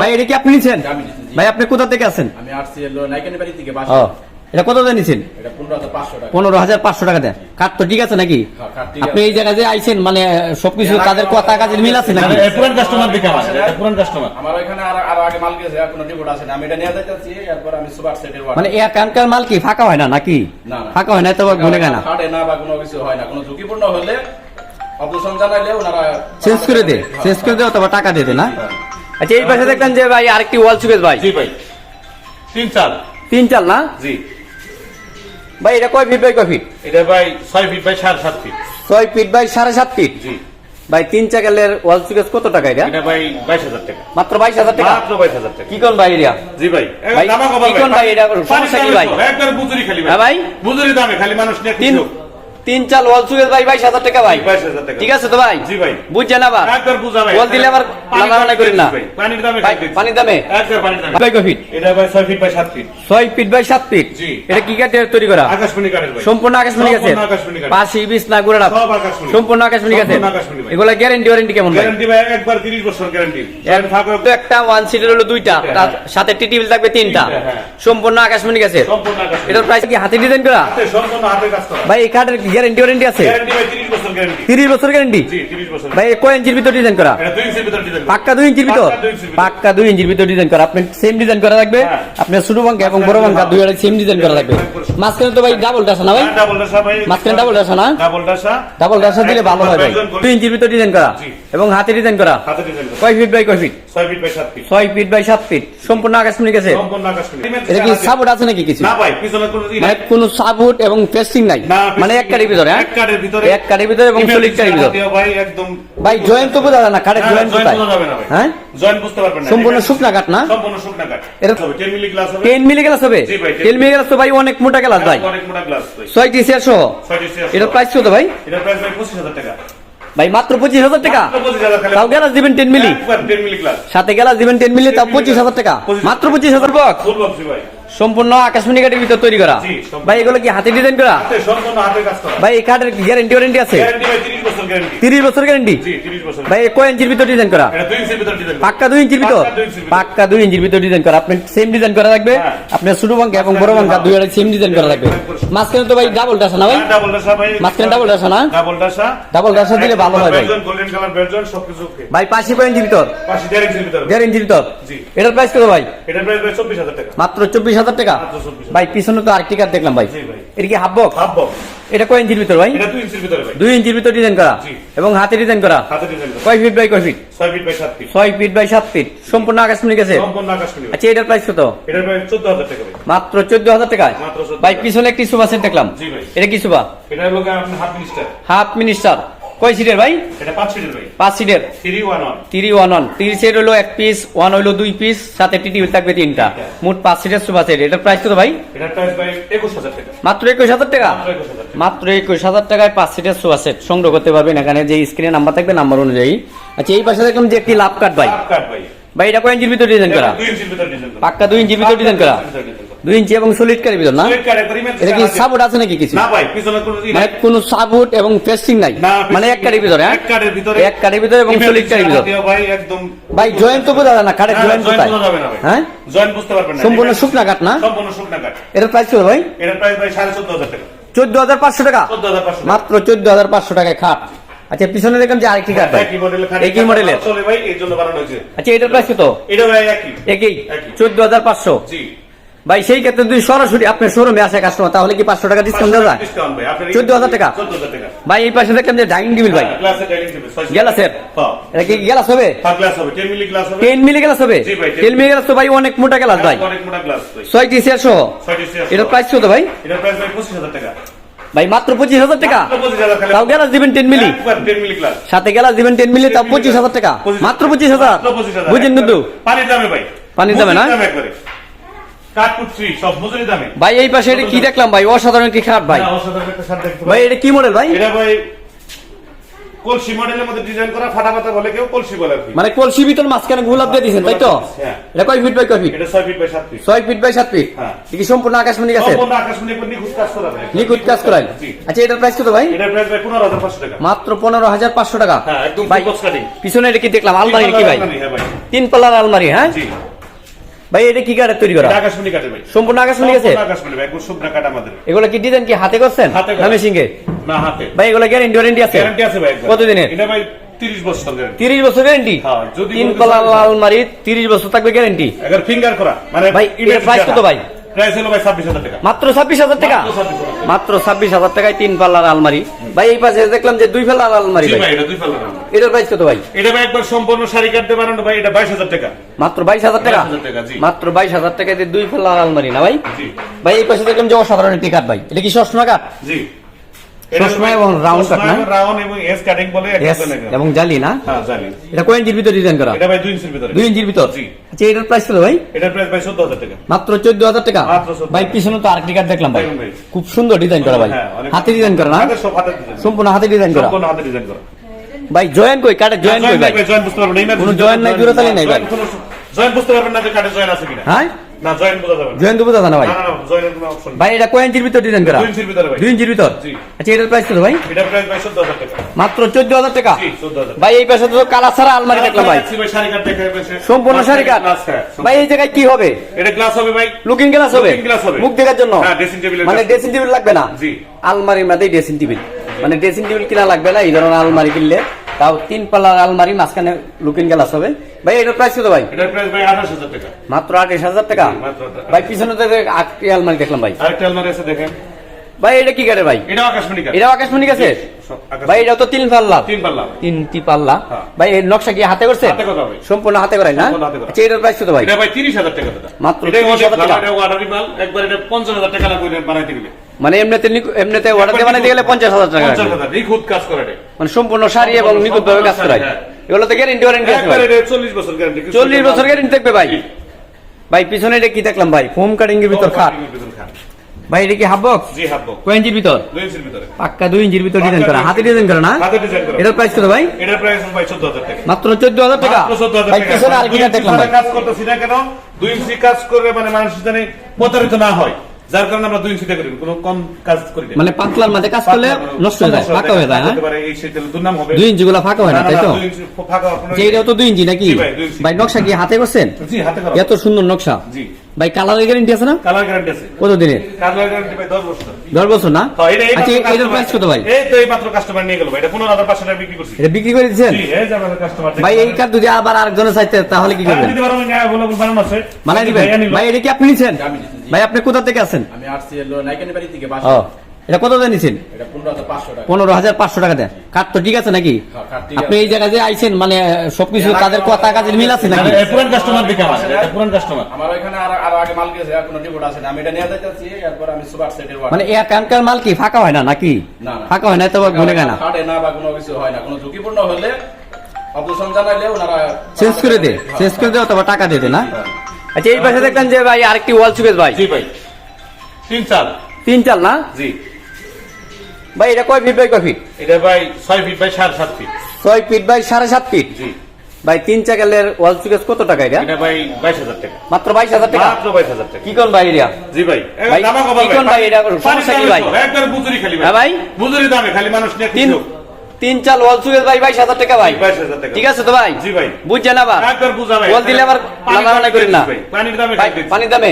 ভাই এটা কি আপনি নিছেন। ভাই আপনি কোথা থেকে আছেন? আমি আসছি নাইকানি বাড়ি থেকে বাস। ও এটা কত দিয়ে নিছেন? এটা পনেরো হাজার পাঁচশো টাকা। পনেরো হাজার পাঁচশো টাকা দেন। কাঠ তো ঠিক আছে নাকি? হ্যাঁ, আপনি এই জায়গায় যে আইছেন মানে সবকিছু তাদের কথা কাজের মিল আছে নাকি? এই পুরান কাস্টমার দিকে আমার এটা পুরান কাস্টমার আমার ওইখানে আর আরও আগে মাল গেছে কোনো রিপোর্ট আছে না। আমি এটা নিয়ে যাইতেছি এরপর আমি সুপার সেটের মানে এখানকার মাল কি ফাঁকা হয় না নাকি? না। ফাঁকা হয় না তো গুনে গায় না। ফাটে না বা কোনো কিছু হয় না। কোনো ঝুঁকিপূর্ণ হলে অপারেশন জানাইলে ওনারা চেঞ্জ করে দে চেঞ্জ করে দে অথবা টাকা দিয়ে দে না? আচ্ছা এই পাশে দেখলেন যে ভাই আরেকটি ওয়াল সুকেস ভাই। জি ভাই। তিন চাল। তিন চাল না? জি। ভাই এটা কয় ফিট বাই কয় ফিট এটা ভাই ছয় ফিট বাই সাড়ে সাত ফিট ছয় ফিট বাই সাড়ে সাত ফিট জি। ভাই তিন চাকালের ওয়াল সুকেস কত টাকা এটা? এটা ভাই বাইশ হাজার টাকা। মাত্র বাইশ হাজার টাকা? মাত্র বাইশ হাজার টাকা। কি কোন ভাই এরিয়া জি ভাই। ভাই, দামা কমাল কি কোন ভাই। এটা? সমস্যা কি ভাই? একবার বুজুরি খালি হ্যাঁ ভাই? বুজুরি দামে খালি মানুষ নিয়ে তিন কিছু তিন চাল ওয়াল সুকেস ভাই বাইশ হাজার টাকা ভাই। ঠিক আছে তো ভাই? জি ভাই। বুঝছেন আবার ভাই ওয়াল দিলে আবার লাগানো করেন না। পানির দামে ভাই, পানির দামে? একবার পানির দামে। ভাই কয় ফিট? এটা ভাই ছয় ফিট বাই সাত ফিট। ছয় ফিট বাই সাত ফিট? জি। এটা কি কাঠের তৈরি করা? আকাশমণি কাঠের ভাই। সম্পূর্ণ আকাশমণি কাঠের। পাশি বিছ না গুড়া। সম্পূর্ণ আকাশমণি ভাই। এগুলা গ্যারান্টি ওয়ারেন্টি কেমন ভাই? গ্যারান্টি ভাই একবার তিরিশ বছর গ্যারান্টি একটা ওয়ান সিটের হলো দুইটা তার সাথে টি টেবিল থাকবে তিনটা। হ্যাঁ। সম্পূর্ণ আকাশমণি গাছের সম্পূর্ণ আকাশমণি। এটার প্রাইস কি হাতে ডিজাইন করা? সম্পূর্ণ হাতে কাজ করা। ভাই এই কাঠের গ্যারান্টি ওয়ারেন্টি আছে। তিরিশ বছর গ্যারান্টি ভাই কয় ইঞ্চির ভিতর ডিজাইন করা? পাক্কা দুই ইঞ্চির ভিতর? পাক্কা দুই ইঞ্চির ভিতর। ডিজাইন করা। আপনি সেম ডিজাইন করা লাগবে। হ্যাঁ। আপনার ছোট বাঙ্কা এবং বড় বাঙ্কা দুই আড়াই সেম ডিজাইন করা লাগবে। মাঝখানে তো ভাই ডাবল ডাসা না ভাই? ভাই। মাঝখানে ডাবল ডাসা না? ডাবল ডাসা দিলে ভালো হয় ভাই। দুই ইঞ্চির ভিতর ডিজাইন করা। এবং হাতে ডিজাইন করা। হাতে ডিজাইন করা। কয় ফিট বাই কয় ফিট ছয় ফিট বাই সাত ফিট ছয় ফিট বাই সাত ফিট সম্পূর্ণ আকাশমণি গেছে? এটা কি সাপোর্ট আছে নাকি কিছু? না ভাই পিছনে কোনো ই মানে কোনো সাপোর্ট এবং পেস্টিং নাই? মানে এক কাঠের ভিতরে হ্যাঁ? এক কাঠের ভিতরে। এক কাঠের ভিতরে এবং সলিড কাঠের ভাই একদম ভাই জয়েন্ট তো বোঝা না কাঠের না, জয়েন্ট কোথায়? বোঝা যাবে না ভাই। হ্যাঁ? জয়েন্ট বুঝতে পারবেন না সম্পূর্ণ শুকনা কাঠ না? সম্পূর্ণ শুকনা কাঠ এটা- হবে 10 মিলি গ্লাস হবে। টেন মিলি গ্লাস হবে? জি ভাই, টেন মিলি গ্লাস তো ভাই অনেক মোটা গ্লাস ভাই। অনেক মোটা গ্লাস ভাই। সহ? প্রাইস কত ভাই? এটার প্রাইস ভাই 25000 টাকা। ভাই মাত্র পঁচিশ হাজার টাকা? মাত্র 25000 খালি তাও গ্লাস দিবেন টেন মিলি একবার 10 মিলি গ্লাস সাথে গ্লাস দিবেন টেন মিলি তাও পঁচিশ হাজার টাকা। মাত্র পঁচিশ হাজার বক্স ভাই। সম্পূর্ণ আকাশমণি কাঠের ভিতর তৈরি করা। ভাই এগুলো কি হাতে ডিজাইন করা? ভাই এই কাঠের গ্যারেন্টি ওয়ারেন্টি আছে? গ্যারান্টি ভাই 30 বছর গ্যারান্টি তিরিশ বছর গ্যারেন্টি জি 30 ভাই এ কয় ইঞ্চির ভিতর ডিজাইন করা? এটা 2 ইঞ্চির ভিতর ডিজাইন পাক্কা দুই ইঞ্চির ভিতর? পাক্কা দুই ইঞ্চির ভিতর। ডিজাইন করা। আপনি সেম ডিজাইন করা লাগবে। হ্যাঁ। আপনার ছোট বাঙ্কা এবং বড় বাঙ্কা দুই আড়াই সেম ডিজাইন করা লাগবে। মাঝখানে তো ভাই ডাবল ডাসা না ভাই? ডাবল ডাসা মাঝখানে ডাবল ডাসা না? ডাবল ডাসা ডাবল ডাসা দিলে ভালো হয় ভাই। গোল্ডেন কালার ভার্জন সবকিছু ওকে ভাই পাঁচশি কয় ইঞ্চির ভিতর? পাশে দেড় ইঞ্চির ভিতর। দেড় ইঞ্চির ভিতর? জি। এটার প্রাইস কত ভাই? এটার প্রাইস ভাই 24000 টাকা। মাত্র চব্বিশ হাজার টাকা? ভাই পিছনে তো আরেকটি কাঠ দেখলাম ভাই। এটা কি হাফ বক্স এটা কয় ইঞ্চির ভিতর ভাই? এটা 2 ইঞ্চির ভিতরে ভাই। দুই ইঞ্চির ভিতর ডিজাইন করা? এবং হাতে ডিজাইন করা? করা। কয় ফিট বাই কয় ফিট 6 ফিট বাই 7 ফিট ছয় ফিট বাই সাত ফিট সম্পূর্ণ আকাশমণি গেছে সম্পূর্ণ আকাশমণি ভাই। আচ্ছা এটার প্রাইস কত? এটার প্রাইস 14000 টাকা ভাই। মাত্র চোদ্দ হাজার টাকায়? 14,000 ভাই পিছনে একটি সেট দেখলাম। এটা কি গিয়ে হাফ মিনিস্টার। Half minister. কয় সিটের ভাই? এটা 5 ফিটের ভাই। পাঁচ সিটের 311 three one one three set হলো এক পিস ওয়ান হইল দুই পিস সাথে টি টিভি থাকবে তিনটা। মোট পাঁচ সিটের সুপার সেট এটার প্রাইস কত ভাই? এটার প্রাইস ভাই 21000 টাকা। মাত্র একুশ হাজার টাকা? মাত্র 21000 একুশ হাজার টাকায় পাঁচ সিটের সুপার সেট সংগ্রহ করতে পারবেন এখানে যে স্ক্রিনে নাম্বার থাকবে নাম্বার অনুযায়ী। আচ্ছা এই পাশে দেখলাম যে একটি লাভ কাট ভাই। কাট ভাই। ভাই এটা কয় ইঞ্চির ভিতর ডিজাইন করা? 2 ইঞ্চির ভিতর ডিজাইন করা। পাক্কা দুই ইঞ্চির ভিতর ডিজাইন করা। দুই ইঞ্চি এবং সলিড কারের ভিতর না? কাট এটা কি সাপোর্ট আছে নাকি কিছু? না ভাই পিছনে কোনো মানে নাই। কোনো সাপোর্ট এবং পেস্টিং নাই? মানে এক কাঠের ভিতরে হ্যাঁ? এক কাঠের ভিতরে। এক কাঠের ভিতরে এবং সলিড ভিতর ভাই একদম ভাই জয়েন্ট তো বোঝা যায় না কাঠের না, জয়েন্ট কোথায়। হ্যাঁ? জয়েন্ট বুঝতে পারবেন না সম্পূর্ণ শুকনা কাঠ না? সম্পূর্ণ শুকনা কাঠ। এটার প্রাইস কত ভাই? এটার প্রাইস ভাই 14500 টাকা। চোদ্দ হাজার পাঁচশো টাকা? 14500 মাত্র চোদ্দ হাজার পাঁচশো টাকায় খাট আচ্ছা পিছনে দেখলাম যে আরেকটি কাঠ ভাই। একই মডেলের আচ্ছা এটার প্রাইস কত? এটা ভাই একই। একই? একই। চোদ্দ হাজার পাঁচশো? জি। ভাই সেই ক্ষেত্রে যদি সরাসরি আপনার শোরুমে আসে কাস্টমার তাহলে কি পাঁচশো টাকা ডিসকাউন্ট দেওয়া যায়? ভাই আপনার 14,000 টাকা? ভাই এই পাশে দেখলাম যে ডাইনিং টেবিল ভাই। গ্লাসের হ্যাঁ। এটা কি গ্লাস হবে? হ্যাঁ গ্লাস হবে 10 মিলি গ্লাস হবে। টেন মিলি গ্লাস হবে? জি ভাই, 10 টেন মিলি গ্লাস তো ভাই অনেক মোটা গ্লাস ভাই। মোটা গ্লাস ছয়টি চেয়ার সহ? 6টি চেয়ার এটার প্রাইস কত ভাই? এটার প্রাইস ভাই 25000 টাকা। ভাই মাত্র পঁচিশ হাজার টাকা? মাত্র 25000 খালি তাও গ্লাস দিবেন টেন মিলি একবার 10 মিলি গ্লাস সাথে গ্লাস দিবেন টেন মিলি তাও পঁচিশ হাজার টাকা। মাত্র পঁচিশ হাজার। মাত্র 25000 বুঝেন কিন্তু পানির দামে ভাই। পানির দামে না? সব দামে। ভাই এই পাশে এটা কি দেখলাম ভাই? অসাধারণ কি খাট ভাই? অসাধারণ একটা শার্ট দেখতে ভাই এটা কি মডেল ভাই? এটা ভাই কলসি মডেলের মধ্যে ডিজাইন করা ফাটা পাতা বলে কেউ কলসি বলে মানে কলসি ভিতর মাঝখানে গোলাপ দিয়ে দিয়েছেন তাই তো? হ্যাঁ। এটা কয় ফিট বাই কয় ফিট এটা ছয় ফিট বাই সাত ফিট ছয় ফিট বাই সাত ফিট হ্যাঁ। কি সম্পূর্ণ আকাশমণি আছে সম্পূর্ণ আকাশমণি একবার নিখুঁত কাজ করা ভাই। লিকুইড কাজ করাই আচ্ছা এটার প্রাইস কত ভাই? এটার প্রাইস ভাই পনেরো হাজার পাঁচশো টাকা। মাত্র পনেরো হাজার পাঁচশো টাকা। হ্যাঁ একদম বক্স কাটিং পিছনে এটা কি দেখলাম? আলমারি কি ভাই? ভাই। তিন পাল্লার আলমারি হ্যাঁ? জি। ভাই এটা কি কাঠের তৈরি করা? আকাশমণি কাঠের ভাই। সম্পূর্ণ আকাশমণি আছে আকাশমণি ভাই কাটা আমাদের। এগুলো কি ডিজাইন কি হাতে করছেন? হাতে। না না হাতে। ভাই এগুলো গ্যারান্টি ওয়ারেন্টি আছে? গ্যারান্টি আছে ভাই কতদিনের? এটা ভাই তিরিশ বছর গ্যারান্টি তিরিশ বছর গ্যারেন্টি হ্যাঁ, যদি তিন বছর থাকবে গ্যারেন্টি ফিঙ্গার করা। মানে ভাই, কত ভাই? প্রাইস হলো ভাই ছাব্বিশ হাজার টাকা। মাত্র ছাব্বিশ হাজার টাকা? মাত্র 26,000 টাকা। মাত্র ছাব্বিশ হাজার টাকায় তিন পাল্লার আলমারি। ভাই এই পাশে দেখলাম যে দুই পাল্লার আলমারি ভাই। এটা দুই পাল্লার আলমারি। এটার প্রাইস কত ভাই? এটা ভাই একবার সম্পূর্ণ শাড়ি কাটতে পারেন ভাই এটা বাইশ হাজার টাকা। মাত্র বাইশ হাজার টাকা? 22,000 টাকা, জি। মাত্র বাইশ হাজার টাকায় দুই পাল্লার আলমারি না ভাই? ভাই এই পাশে দেখলাম যে অসাধারণ একটি কাঠ ভাই। এটা কি সসমা কাঠ জি। সবসময় এবং round কাট না? রাউন্ড এবং এস কাটিং বলে একটা Yes, বলে গেল। এবং জালি না? হ্যাঁ জানি এটা কয় ইঞ্চির ভিতরে ডিজাইন করা? এটা ভাই দুই ইঞ্চির ভিতরে। দুই ইঞ্চির ভিতর? আচ্ছা এটার প্রাইস কত ভাই? এটার প্রাইস ভাই চোদ্দ হাজার টাকা? মাত্র চোদ্দ হাজার টাকা। ভাই পিছনে তো আরেকটি কাঠ দেখলাম ভাই। খুব সুন্দর ডিজাইন করা ভাই। হ্যাঁ, হাতে ডিজাইন করা না? সম্পূর্ণ হাতে ডিজাইন করা। সম্পূর্ণ হাতে ডিজাইন করা। ভাই জয়েন কই? কাঠে জয়েন কই ভাই? জয়েন বুঝতে পারবেন না। কোনো join নাই, ভাই। জয়েন বুঝতে পারবেন না যে কাটে জয়েন আছে কিনা। হ্যাঁ? না জয়েন বোঝা যাবে না ভাই? না না জয়েনের অপশন ভাই এটা কয় ইঞ্চির ভিতর ডিজাইন করা ইঞ্চির ভিতরে ভাই। ইঞ্চির ভিতর। আচ্ছা এটার প্রাইস কত ভাই? এটার প্রাইস ভাই চোদ্দ হাজার টাকা। মাত্র চোদ্দ হাজার টাকা ভাই এই পাশে তো কালা ছাড়া আলমারি দেখলাম ভাই। শাড়ি কাট দেখে বেশি সম্পূর্ণ শাড়ি গ্লাস হ্যাঁ ভাই এই জায়গায় কি হবে? এটা গ্লাস হবে ভাই। লুকিং গ্লাস হবে। মুখ দেখার জন্য? হ্যাঁ, table এর মানে ড্রেসিং টেবিল লাগবে না? জি। আলমারির মধ্যেই ড্রেসিং টেবিল মানে ড্রেসিং টেবিল কিনা লাগবে না? এই ধরনের আলমারি কিনলে। তাও তিন পাল্লার আলমারি মাঝখানে লুকিং গ্লাস হবে। ভাই এটার প্রাইস কত ভাই? এটার প্রাইস ভাই আঠাশ হাজার টাকা। মাত্র আঠাশ হাজার টাকা? জি, মাত্র 28,000 ভাই পিছনে তো আটটি আলমারি দেখলাম ভাই? আরেকটা আলমারি আছে দেখেন। ভাই এটা কি কাটে ভাই? এটাও আকাশমণি কাঠ এটাও আকাশমণি আছে আকাশ- ভাই এটাও তো তিন পাল্লা। তিন পাল্লা। তিনটি পাল্লা। হ্যাঁ। ভাই এর নকশা কি হাতে করছে। সম্পূর্ণ হাতে করাই না। আচ্ছা এটার প্রাইস কত ভাই? এটা ভাই তিরিশ হাজার টাকা দাদা। মাত্র এটাই 30,000 টাকা। এটা একবার এটা পঞ্চাশ হাজার টাকা লাগবে বানাইতে গেলে। মানে এমনিতে এমনিতে অর্ডার দিয়ে বানাইতে গেলে পঞ্চাশ হাজার টাকা নিখুঁত কাজ করে মানে সম্পূর্ণ শাড়ি এবং নিখুঁত ভাবে কাজ করায় হ্যাঁ। এগুলো তো গ্যারেন্টি ওয়ারেন্টি চল্লিশ বছর গ্যারান্টি চল্লিশ বছর গ্যারেন্টি থাকবে ভাই। ভাই পিছনে এটা কি দেখলাম ভাই? ফোম কাটিং এর ভিতর খাট। ভাই এটা কি হাফ বক্স জি হাত বক কয় ইঞ্চির ভিতর? দুই ইঞ্চির ভিতরে। পাক্কা দুই ইঞ্চির ভিতর ডিজাইন করা। হাতে ডিজাইন করা না? হাতে ডিজাইন করা। এটার প্রাইস কত ভাই? এটার প্রাইস ভাই চোদ্দ হাজার টাকা। মাত্র চোদ্দ হাজার টাকা? মাত্র 14,000 ভাই টাকা। পিছনে আর কিনা দেখলাম ভাই? কাজ করতেছি না কেন? দুই ইঞ্চি কাজ করে মানে মানুষ জানে প্রতারিত না হয়। যার কারণে আমরা দুই করি কোনো কম কাজ করি মানে পাতলার মাঝে কাজ করলে নষ্ট হয়ে যায় ফাঁকা হয়ে যায় হ্যাঁ? এই শীতে দুর্নাম হবে। দুই ইঞ্চি গুলা ফাঁকা হয় না তাই তো? ইঞ্চি তো দুই ইঞ্চি নাকি? ভাই, ইঞ্চি। নকশা কি হাতে করছেন? জি হাতে করা এত সুন্দর নকশা। জি। ভাই কালারের গ্যারেন্টি আছে না? কালার গ্যারান্টি আছে। কত দিনের? কালার গ্যারান্টি ভাই দশ বছর। দশ বছর না? আচ্ছা এটার প্রাইস কত ভাই? এই তো এই মাত্র কাস্টমার নিয়ে গেল ভাই এটা টাকা বিক্রি করছি। এটা বিক্রি করে দিচ্ছেন? জি এই যে আমাদের কাস্টমার ভাই এই যদি আবার আরেকজনের চাইতে তাহলে কি করবেন? দিতে পারব না বলে বানানো আছে বানাই দিবেন? ভাই এটা কি আপনি নিছেন আমি। ভাই আপনি কোথা থেকে আছেন? আমি আসছি নাইকানি বাড়ি থেকে বাসা। এটা কত দিয়ে নিছেন? এটা পনেরো হাজার পাঁচশো টাকা। দেন। কার্ড তো ঠিক আছে নাকি? হ্যাঁ, আপনি এই জায়গায় যে আইছেন মানে সবকিছু তাদের কথা কাজের মিল আছে নাকি? পুরান কাস্টমার দিকে আমার এটা পুরান কাস্টমার আমার ওইখানে আরও আরও আগে মাল গেছে আর কোনো রিপোর্ট আছে না। আমি এটা নিয়ে যাইতেছি এরপর আমি সুপার সেটের মানে এখানকার মাল কি ফাঁকা হয় না নাকি? না। ফাঁকা হয় না তো গুনে গায় না কাটে না বা কোনো কিছু হয় না। কোনো ঝুঁকিপূর্ণ হলে অপারেশন জানাইলে ওনারা চেঞ্জ করে দে চেঞ্জ করে দে অথবা টাকা দিয়ে দে না? আচ্ছা এই পাশে দেখলেন যে ভাই আরেকটি ওয়াল সুকেস ভাই। জি ভাই। তিন চাল। তিন চাল না? জি। ভাই এটা কয় ফিট বাই কয় ফিট? এটা ভাই ছয় ফিট বাই সাড়ে সাত ফিট। ছয় ফিট বাই সাড়ে সাত ফিট? জি। ভাই তিন চাকালের ওয়াল সুকেস কত টাকা এটা? এটা ভাই বাইশ হাজার টাকা। মাত্র বাইশ হাজার টাকা? মাত্র বাইশ হাজার টাকা। কি কোন ভাই এরিয়া জি ভাই। ভাই, কি কোন ভাই, এটা সমস্যা কি ভাই? একবার বুজুরি খালি হ্যাঁ ভাই? বুজুরি দামে খালি মানুষ নিয়ে তিন। তিন চাল ওয়াল সুকেস ভাই বাইশ হাজার টাকা ভাই। 22,000 টাকা। ঠিক আছে তো ভাই? জি ভাই। বুঝছেন আবার? ওয়াল দিলে আবার লাগালাগি করেন না। পানির দামে। পানির দামে?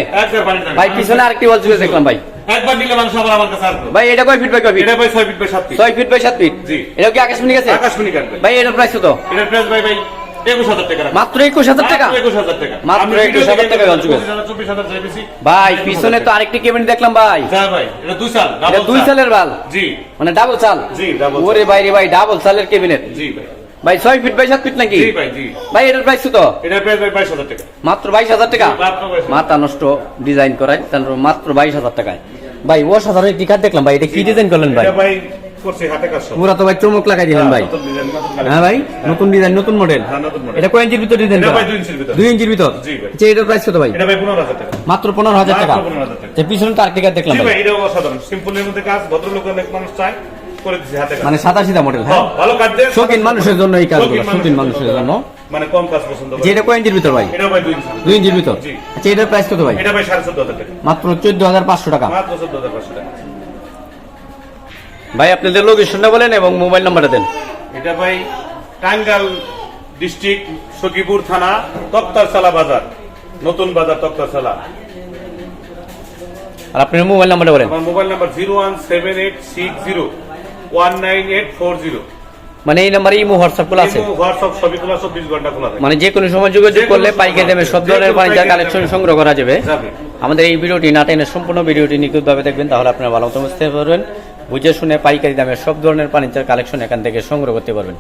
ভাই পিছনে আরেকটি ওয়াল সুকেস দেখলাম ভাই। একবার নিলে মানুষ আবার আমার কাছে আসবে। ভাই এটা কয় ফিট বাই কয় ফিট? এটা ভাই ছয় ফিট বাই সাত ফিট। ছয় ফিট বাই সাত ফিট? জি। এটা কি আকাশমণি গেছে আকাশমণি কাটবে ভাই এটার প্রাইস কত? এটার প্রাইস ভাই ভাই মাত্র একুশ হাজার টাকা? মাত্র একুশ হাজার টাকা। মাত্র আমি 21,000 ভিডিও দেখে টাকা দেখলাম, লঞ্চ করেছে। 25,000, 24,000 চাই বেশি। ভাই পিছনে তো আরেকটি কেবিন দেখলাম ভাই। যা ভাই এটা দুই সাল এটা double দুই চাল। সালের বাল? মানে ডাবল চাল? জি, double চাল। ভাই ডাবল চালের কেবিনেট ভাই। ভাই ছয় ফিট বাই সাত ফিট নাকি? ভাই এটার প্রাইস কত? এটার প্রাইস ভাই বাইশ হাজার টাকা। মাত্র বাইশ হাজার টাকা? জি, মাত্র 22,000 মাথা নষ্ট ডিজাইন করায় মাত্র বাইশ হাজার টাকায়। ভাই ও সাধারণ একটি কাঠ দেখলাম ভাই এটা কি ডিজাইন করলেন ভাই ভাই চমক লাগাই দিলেন ভাই। হ্যাঁ ভাই নতুন ডিজাইন নতুন মডেল হ্যাঁ। এটা কয় ইঞ্চির ভিতর ডিজাইন দুই ইঞ্চির ভিতর। আচ্ছা এটার প্রাইস কত ভাই? মাত্র পনেরো হাজার টাকা। মাত্র 15,000 টাকা। পিছনে তো আরেকটি দেখলাম ভাই। ভাই এটাও অসাধারণ। সিম্পলের মধ্যে কাজ ভদ্রলোক অনেক মানুষ চায় করে দিচ্ছি হাতে মানে মডেল হ্যাঁ, হ্যাঁ ভালো কাজ শৌখিন মানুষের জন্য এই কাজগুলো, শৌখিন মানুষের জন্য। মানে কম কাজ পছন্দ করে। যেটা কয় ইঞ্চির ভিতর ভাই? এটা ভাই দুই ইঞ্চির ভিতর? আচ্ছা এটার প্রাইস কত ভাই? এটা টাকা। মাত্র পাঁচশো মাত্র পাঁচশো টাকা। ভাই আপনাদের লোকেশনটা বলেন এবং মোবাইল নাম্বারটা দেন। এটা ভাই টাঙ্গাল ডিস্ট্রিক্ট সখীপুর থানা তক্তারসালা বাজার। নতুন বাজার তক্তারসালা আর আপনার মোবাইল নাম্বারটা বলেন। আমার mobile number zero one seven eight six zero one nine eight four zero মানে এই নাম্বারে ইমো হোয়াটসঅ্যাপ খোলা আছে? হোয়াটসঅ্যাপ সবই খোলা চব্বিশ ঘণ্টা খোলা মানে যে কোনো সময় যোগাযোগ করলে পাইকারি দামে সব ধরনের ফার্নিচার কালেকশন সংগ্রহ করা যাবে। যাবে। আমাদের এই ভিডিওটি না টেনে সম্পূর্ণ ভিডিওটি নিখুঁতভাবে দেখবেন তাহলে আপনারা ভালো মতো বুঝতে পারবেন। বুঝে শুনে পাইকারি দামে সব ধরনের ফার্নিচার কালেকশন এখান থেকে সংগ্রহ করতে পারবেন।